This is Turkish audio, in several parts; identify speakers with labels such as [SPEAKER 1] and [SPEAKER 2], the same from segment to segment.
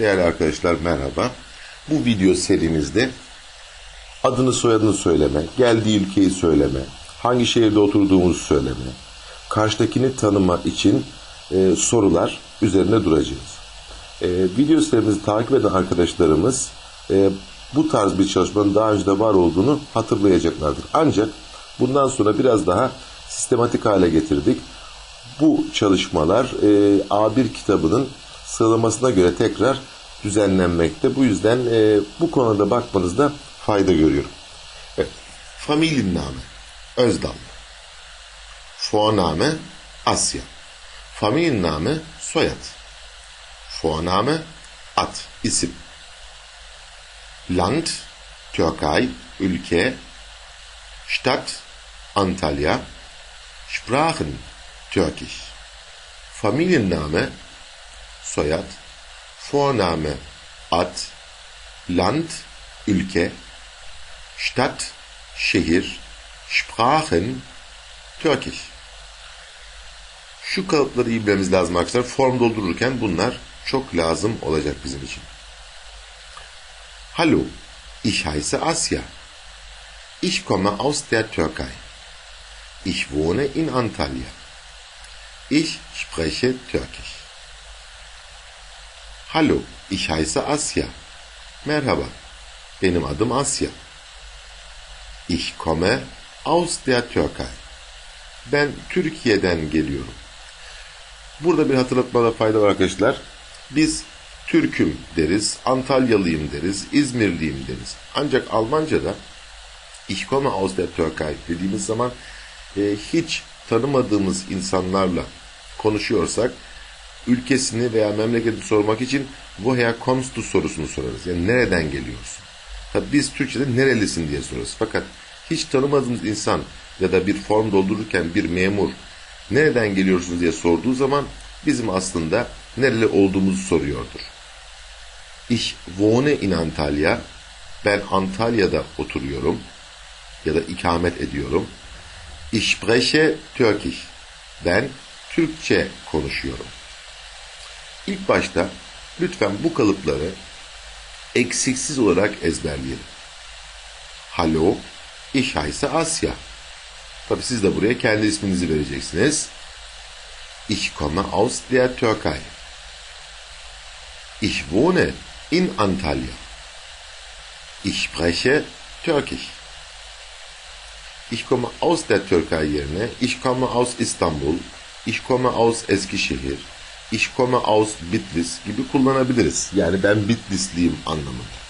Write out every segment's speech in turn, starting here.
[SPEAKER 1] Değerli arkadaşlar merhaba. Bu video serimizde adını soyadını söyleme, geldiği ülkeyi söyleme, hangi şehirde oturduğumuzu söyleme, karşıdakini tanıma için e, sorular üzerine duracağız. E, video serimizi takip eden arkadaşlarımız e, bu tarz bir çalışmanın daha önce de var olduğunu hatırlayacaklardır. Ancak bundan sonra biraz daha sistematik hale getirdik. Bu çalışmalar e, A1 kitabının sıralamasına göre tekrar düzenlenmekte. Bu yüzden e, bu konuda bakmanızda fayda görüyorum. Evet. Familienname Özdal Vorname Asya. Familienname soyad. Vorname ad isim. Land Türkei ülke. Stadt Antalya. Sprachen Türkisch. Familienname soyad Vorname ad Land ülke Stadt şehir Sprachen Türkisch şu kalıpları iyi bilmemiz lazım arkadaşlar. Form doldururken bunlar çok lazım olacak bizim için. Hallo, ich heiße Asya. Ich komme aus der Türkei. Ich wohne in Antalya. Ich spreche Türkisch. Hallo, ich heiße Asya. Merhaba, benim adım Asya. Ich komme aus der Türkei. Ben Türkiye'den geliyorum. Burada bir hatırlatmada fayda var arkadaşlar. Biz Türk'üm deriz, Antalyalıyım deriz, İzmirliyim deriz. Ancak Almanca'da Ich komme aus der Türkei dediğimiz zaman e, hiç tanımadığımız insanlarla konuşuyorsak ülkesini veya memleketi sormak için woher kommst sorusunu sorarız. Yani nereden geliyorsun? Tabi biz Türkçe'de nerelisin diye sorarız. Fakat hiç tanımadığımız insan ya da bir form doldururken bir memur nereden geliyorsunuz diye sorduğu zaman bizim aslında nereli olduğumuzu soruyordur. Ich wohne in Antalya. Ben Antalya'da oturuyorum ya da ikamet ediyorum. Ich spreche Türkisch. Ben Türkçe konuşuyorum. İlk başta lütfen bu kalıpları eksiksiz olarak ezberleyelim. İch heiße Asya. Tabi siz de buraya kendi isminizi vereceksiniz. Ich komme aus der Türkei. Ich wohne in Antalya. Ich spreche Türkisch. Ich komme aus der Türkei yerine ich komme aus İstanbul, ich komme aus Eskişehir, ich komme aus Bitlis gibi kullanabiliriz. Yani ben Bitlisliyim anlamında.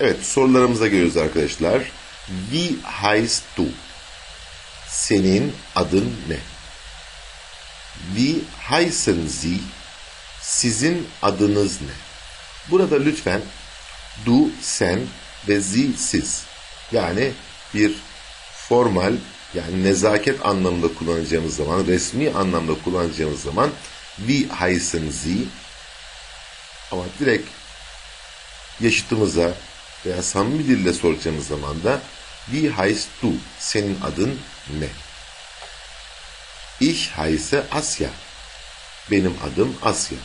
[SPEAKER 1] Evet sorularımıza geliyoruz arkadaşlar. Wie heißt du? Senin adın ne? Wie heißen Sie? Sizin adınız ne? Burada lütfen du, sen ve sie, siz. Yani bir formal yani nezaket anlamında kullanacağımız zaman, resmi anlamda kullanacağımız zaman wie heißen Sie? Ama direkt yaşıtımıza veya samimi dille soracağımız zaman da wie heißt du? Senin adın ne? Ich heiße Asya. Benim adım Asya.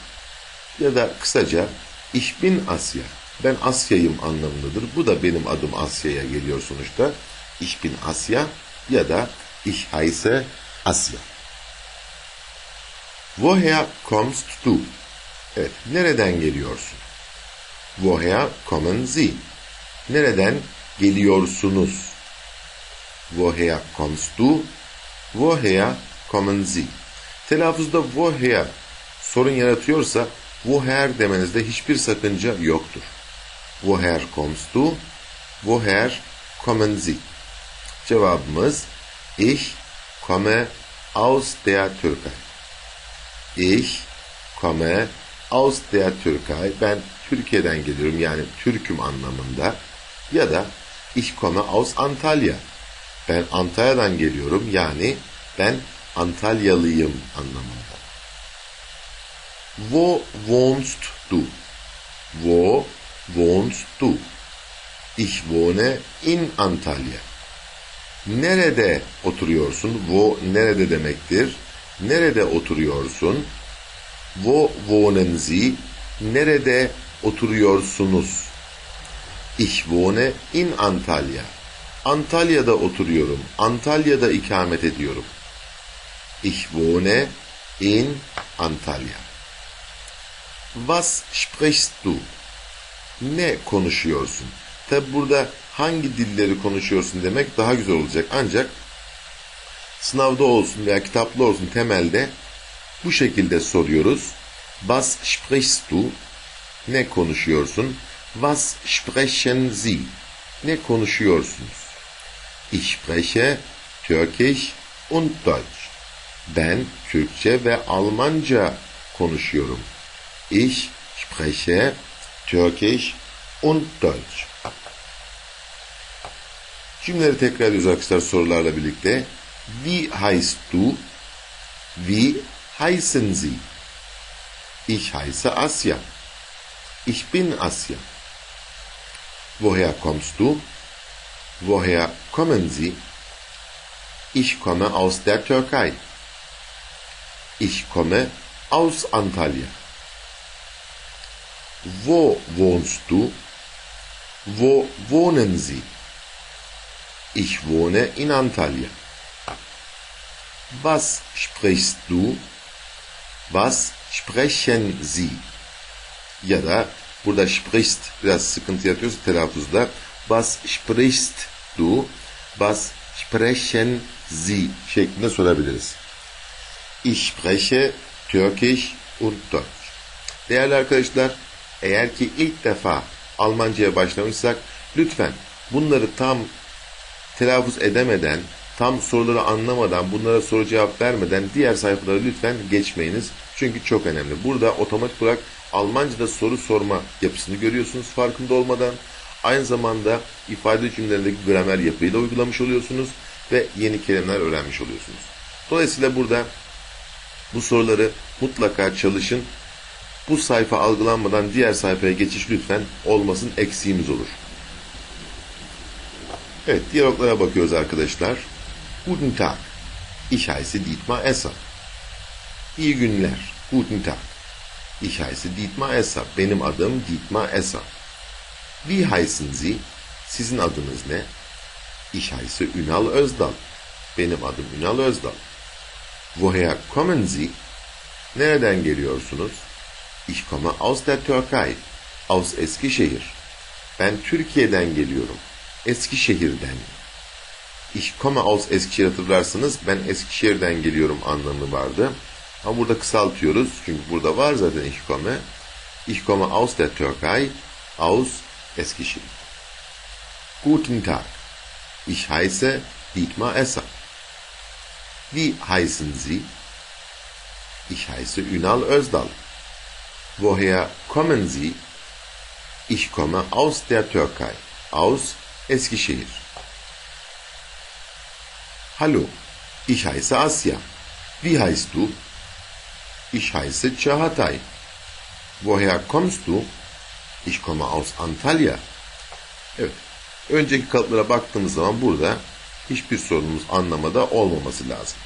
[SPEAKER 1] Ya da kısaca ich bin Asya. Ben Asya'yım anlamındadır. Bu da benim adım Asya'ya geliyor sonuçta. Ich bin Asya ya da ich heiße Asya. Woher kommst du? Evet, nereden geliyorsun? Woher kommen Sie? Nereden geliyorsunuz? Woher kommst du? Woher kommen Sie? Telaffuzda woher sorun yaratıyorsa woher demenizde hiçbir sakınca yoktur. Woher kommst du? Woher kommen Sie? Cevabımız Ich komme aus der Türkei. Ich komme aus der Türkei. Ben Türkiye'den geliyorum yani Türk'üm anlamında. Ya da Ich komme aus Antalya. Ben Antalya'dan geliyorum yani ben Antalyalıyım anlamında. Wo wohnst du? Wo wohnst du? Ich wohne in Antalya. Nerede oturuyorsun? Wo nerede demektir? Nerede oturuyorsun? Wo wohnen Sie? Nerede oturuyorsunuz? Ich wohne in Antalya. Antalya'da oturuyorum. Antalya'da ikamet ediyorum. Ich wohne in Antalya. Was sprichst du? Ne konuşuyorsun? Tabi burada hangi dilleri konuşuyorsun demek daha güzel olacak. Ancak sınavda olsun veya kitaplı olsun temelde bu şekilde soruyoruz. Was sprichst du? Ne konuşuyorsun? Was sprechen Sie? Ne konuşuyorsunuz? Ich spreche Türkisch und Deutsch. Ben Türkçe ve Almanca konuşuyorum. Ich spreche Türkisch und Deutsch. Cümleleri tekrar ediyoruz arkadaşlar sorularla birlikte. Wie heißt du? Wie heißen Sie? Ich heiße Asya. Ich bin Asya. Woher kommst du? Woher kommen Sie? Ich komme aus der Türkei. Ich komme aus Antalya. Wo wohnst du? Wo wohnen Sie? Ich wohne in Antalya. Was sprichst du? Was sprechen Sie? Ya da burada sprichst biraz sıkıntı yaratıyorsa telaffuzda was sprichst du? Was sprechen Sie? şeklinde sorabiliriz. Ich spreche Türkisch und Deutsch. Değerli arkadaşlar, eğer ki ilk defa Almanca'ya başlamışsak lütfen bunları tam telaffuz edemeden, tam soruları anlamadan, bunlara soru cevap vermeden diğer sayfaları lütfen geçmeyiniz. Çünkü çok önemli. Burada otomatik olarak Almanca'da soru sorma yapısını görüyorsunuz farkında olmadan. Aynı zamanda ifade cümlelerindeki gramer yapıyı da uygulamış oluyorsunuz ve yeni kelimeler öğrenmiş oluyorsunuz. Dolayısıyla burada bu soruları mutlaka çalışın. Bu sayfa algılanmadan diğer sayfaya geçiş lütfen olmasın eksiğimiz olur. Evet, diyaloglara bakıyoruz arkadaşlar. Guten Tag. Ich heiße Dietmar Esser. İyi günler. Guten Tag. Ich heiße Dietmar Esser. Benim adım Dietmar Esser. Wie heißen Sie? Sizin adınız ne? Ich heiße Ünal Özdal. Benim adım Ünal Özdal. Woher kommen Sie? Nereden geliyorsunuz? Ich komme aus der Türkei. Aus Eskişehir. Ben Türkiye'den geliyorum. Eskişehir'den. Ich komme aus Eskişehir hatırlarsınız. Ben Eskişehir'den geliyorum anlamı vardı. Ama burada kısaltıyoruz. Çünkü burada var zaten ich komme. Ich komme aus der Türkei. Aus Eskişehir. Guten Tag. Ich heiße Dietmar Esser. Wie heißen Sie? Ich heiße Ünal Özdal. Woher kommen Sie? Ich komme aus der Türkei. Aus Eskişehir. Hallo, ich heiße Asya. Wie heißt du? Ich heiße Çağatay. Woher kommst du? Ich komme aus Antalya. Evet. Önceki kalıplara baktığımız zaman burada hiçbir sorunumuz anlamada olmaması lazım.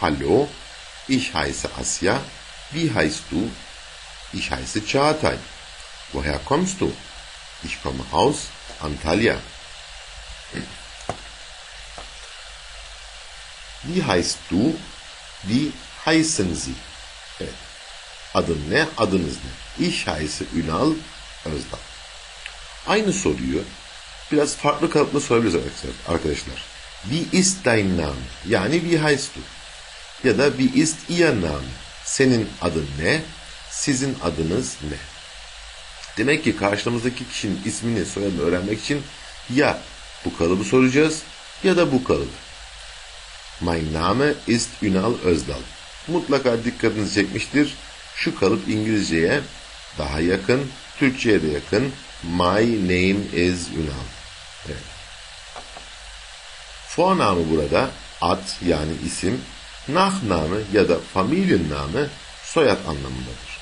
[SPEAKER 1] Hallo, ich heiße Asya. Wie heißt du? Ich heiße Çağatay. Woher kommst du? Ich komme aus Antalya. Wie heißt du? Wie heißen Sie? Evet. Adın ne? Adınız ne? Ich heiße Ünal Özdal. Aynı soruyu biraz farklı kalıpla sorabiliriz arkadaşlar. Wie ist dein Name? Yani wie heißt du? Ya da wie ist ihr Name? Senin adın ne? Sizin adınız ne? Demek ki karşımızdaki kişinin ismini, soyadını öğrenmek için ya bu kalıbı soracağız ya da bu kalıbı. Mein Name ist Ünal Özdal. Mutlaka dikkatinizi çekmiştir. Şu kalıp İngilizceye daha yakın, Türkçe'ye de yakın. My name is Ünal. Evet. Vorname burada ad yani isim, Nachname ya da Familienname soyad anlamındadır.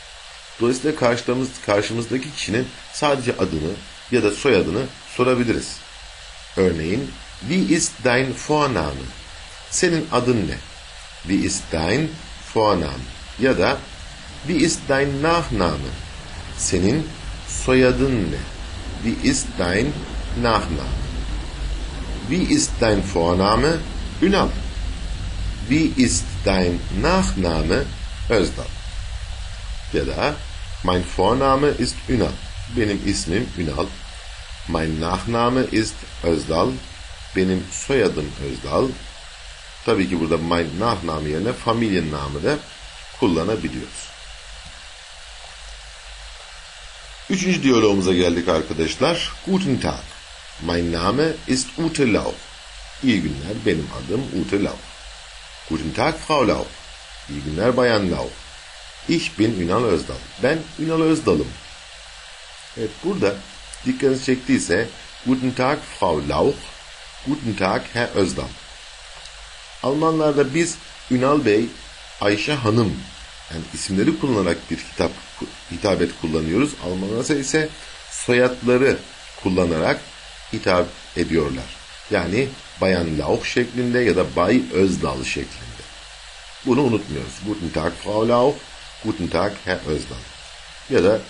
[SPEAKER 1] Dolayısıyla karşımız, karşımızdaki kişinin sadece adını ya da soyadını sorabiliriz. Örneğin, Wie ist dein Vorname? Senin adın ne? Wie ist dein Vorname? Ya da Wie ist dein Nachname? Senin soyadın ne? Wie ist dein Nachname? Wie ist dein Vorname? Ünal. Wie ist dein Nachname? Özdal. Ya da Mein Vorname ist Ünal. Benim ismim Ünal. Mein Nachname ist Özdal. Benim soyadım Özdal. Tabii ki burada mein Nachname yerine Familienname da kullanabiliyoruz. Üçüncü diyalogumuza geldik arkadaşlar. Guten Tag. Mein Name ist Ute Lau. İyi günler, benim adım Ute Lau. Guten Tag, Frau Lau. İyi günler, Bayan Lau. Ich bin Ünal Özdal. Ben Ünal Özdal'ım. Evet, burada dikkatinizi çektiyse Guten Tag, Frau Lauch. Guten Tag, Herr Özdal. Almanlarda biz Ünal Bey, Ayşe Hanım yani isimleri kullanarak bir hitap hitabet kullanıyoruz. Almanlarda ise soyadları kullanarak hitap ediyorlar. Yani Bayan Lauch şeklinde ya da Bay Özdal şeklinde. Bunu unutmuyoruz. Guten Tag Frau Lauch, Guten Tag Herr Özdal. Ya da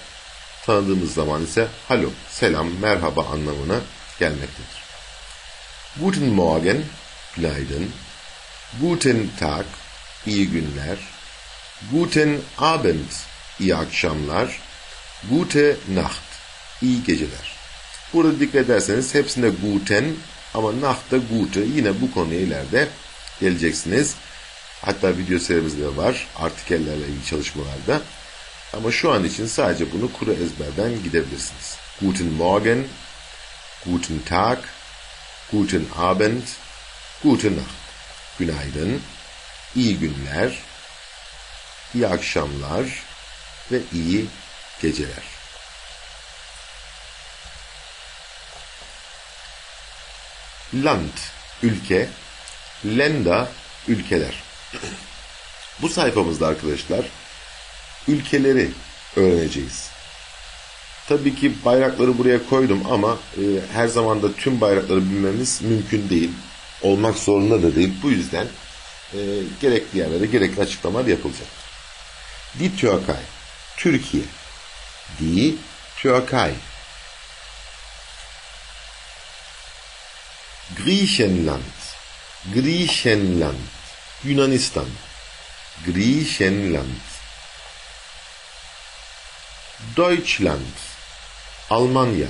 [SPEAKER 1] tanıdığımız zaman ise Hallo, selam, merhaba anlamına gelmektedir. Guten Morgen, günaydın. Guten Tag, iyi günler. Guten Abend, iyi akşamlar. Gute Nacht, iyi geceler. Burada dikkat ederseniz hepsinde guten ama Nacht da gute. Yine bu konuya ileride geleceksiniz. Hatta video serimizde var artikellerle ilgili çalışmalarda. Ama şu an için sadece bunu kuru ezberden gidebilirsiniz. Guten Morgen, Guten Tag, Guten Abend, Gute Nacht. Günaydın, iyi günler, iyi akşamlar ve iyi geceler. Land, ülke, Lenda, ülkeler. Bu sayfamızda arkadaşlar ülkeleri öğreneceğiz. Tabii ki bayrakları buraya koydum ama e, her zaman da tüm bayrakları bilmemiz mümkün değil. Olmak zorunda da değil. Bu yüzden e, gerekli yerlere gerekli açıklamalar yapılacak. Die Türkei, Türkiye. Die Türkei. Griechenland, Griechenland, Yunanistan, Griechenland. Deutschland, Almanya,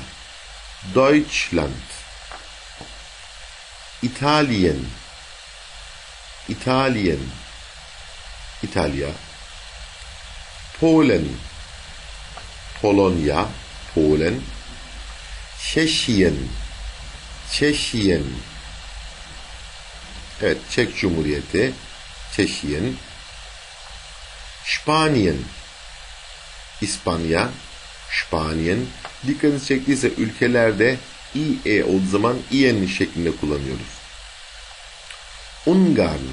[SPEAKER 1] Deutschland. Italien, Italien, İtalya. Polen, Polonya, Polen. Tschechien, Tschechien. Evet, Çek Cumhuriyeti, Tschechien. Spanien, İspanya, Spanien. Dikkatinizi çektiyse ülkelerde IE olduğu zaman IN şeklinde kullanıyoruz. Ungarn,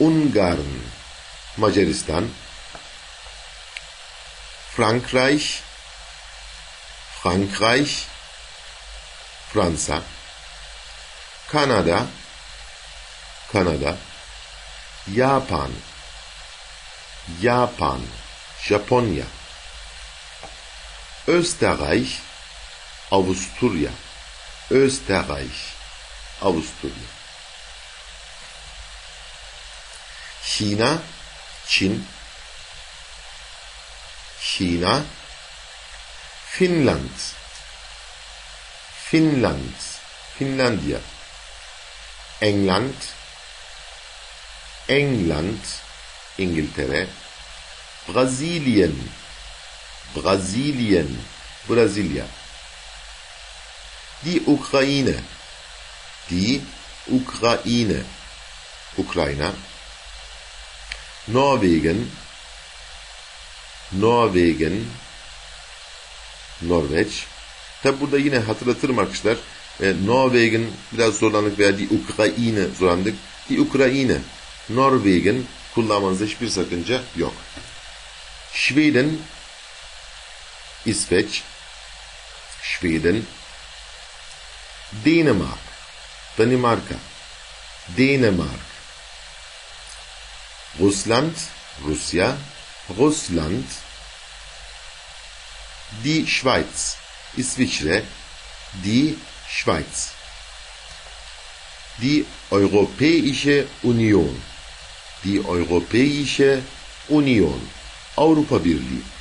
[SPEAKER 1] Ungarn, Macaristan, Frankreich, Frankreich, Fransa, Kanada, Kanada, Japan, Japan, Japonya, Österreich, Avusturya, Österreich, Avusturya. China, Çin, China, Finnland, Finnland, Finlandia, England, England, İngiltere, Brasilien, Brasilien, Brasilia, die Ukraine, die Ukraine, Ukraine, Norwegen, Norwegen, Norveç. Tabi burada yine hatırlatırım arkadaşlar. E, Norwegen biraz zorlandık veya die Ukraine zorlandık. Die Ukraine, Norwegen kullanmanızda hiçbir sakınca yok. Schweden, İsveç, Schweden, Dänemark, Danimarka, Dänemark, Russland, Rusya, Russland. Die Schweiz, İsviçre, die Schweiz. Die Europäische Union, die Europäische Union, Avrupa Birliği.